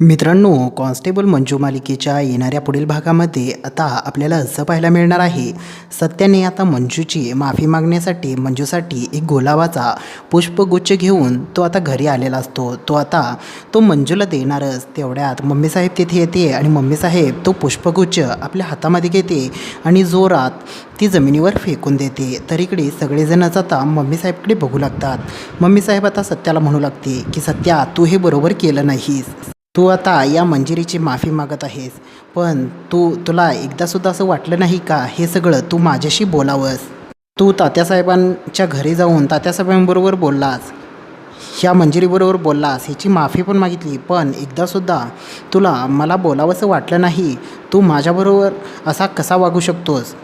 मित्रांनो कॉन्स्टेबल मंजू मालिकेच्या येणाऱ्या पुढील भागामध्ये आता आपल्याला असं पाहायला मिळणार आहे सत्याने आता मंजूची माफी मागण्यासाठी मंजूसाठी एक गुलाबाचा पुष्पगुच्छ घेऊन तो आता घरी आलेला असतो. तो आता तो मंजूला देणारच तेवढ्यात मम्मीसाहेब तिथे येते आणि मम्मीसाहेब तो पुष्पगुच्छ आपल्या हातामध्ये घेते आणि जोरात ती जमिनीवर फेकून देते. तर इकडे सगळेजणच आता मम्मीसाहेबकडे बघू लागतात. मम्मीसाहेब आता सत्याला म्हणू लागते की सत्या तू हे बरोबर केलं नाहीस. तू आता या मंजिरीची माफी मागत आहेस पण तू तुला एकदासुद्धा असं वाटलं नाही का हे सगळं तू माझ्याशी बोलावंस? तू तात्यासाहेबांच्या घरी जाऊन तात्यासाहेबांबरोबर बोललास. ह्या मंजिरीबरोबर बोललास ह्याची माफी पण मागितली पण एकदासुद्धा तुला मला बोलावंसं वाटलं नाही. तू माझ्याबरोबर असा कसा वागू शकतोस?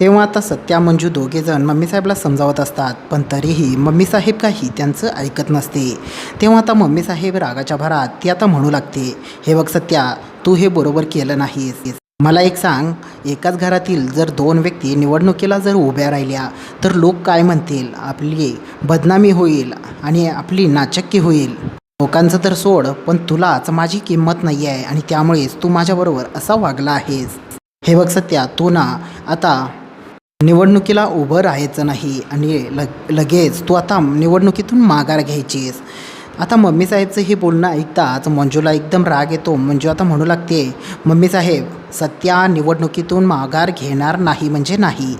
तेव्हा आता सत्या मंजू दोघेजण मम्मीसाहेबला समजावत असतात पण तरीही मम्मीसाहेब काही त्यांचं ऐकत नसते. तेव्हा आता मम्मीसाहेब रागाच्या भरात ती आता म्हणू लागते हे बघ सत्या तू हे बरोबर केलं नाहीस. मला एक सांग एकाच घरातील जर दोन व्यक्ती निवडणुकीला जर उभ्या राहिल्या तर लोक काय म्हणतील? आपली बदनामी होईल आणि आपली नाचक्की होईल. लोकांचं तर सोड पण तुलाच माझी किंमत नाही आहे आणि त्यामुळेच तू माझ्याबरोबर असा वागला आहेस. हे बघ सत्या तू ना आता निवडणुकीला उभं राहायचं नाही आणि लग लगेच तू आता निवडणुकीतून माघार घ्यायचीस. आता मम्मी साहेबचं हे बोलणं ऐकताच मंजूला एकदम राग येतो. मंजू आता म्हणू लागते मम्मीसाहेब सत्या निवडणुकीतून माघार घेणार नाही म्हणजे नाही.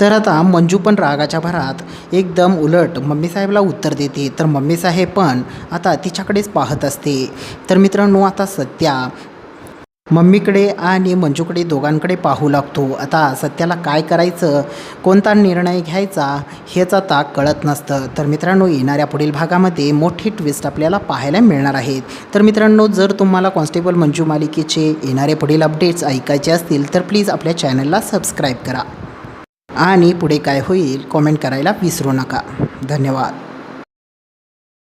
तर आता मंजू पण रागाच्या भरात एकदम उलट मम्मीसाहेबला उत्तर देते. तर मम्मी साहेब पण आता तिच्याकडेच पाहत असते. तर मित्रांनो आता सत्या मम्मीकडे आणि मंजूकडे दोघांकडे पाहू लागतो. आता सत्याला काय करायचं? कोणता निर्णय घ्यायचा? हेच आता कळत नसतं. तर मित्रांनो येणाऱ्या पुढील भागामध्ये मोठी ट्विस्ट आपल्याला पाहायला मिळणार आहेत तर मित्रांनो जर तुम्हाला कॉन्स्टेबल मंजू मालिकेचे येणारे पुढील अपडेट्स ऐकायचे असतील तर प्लीज आपल्या चॅनलला सबस्क्राईब करा. आणि पुढे काय होईल कॉमेंट करायला विसरू नका. धन्यवाद.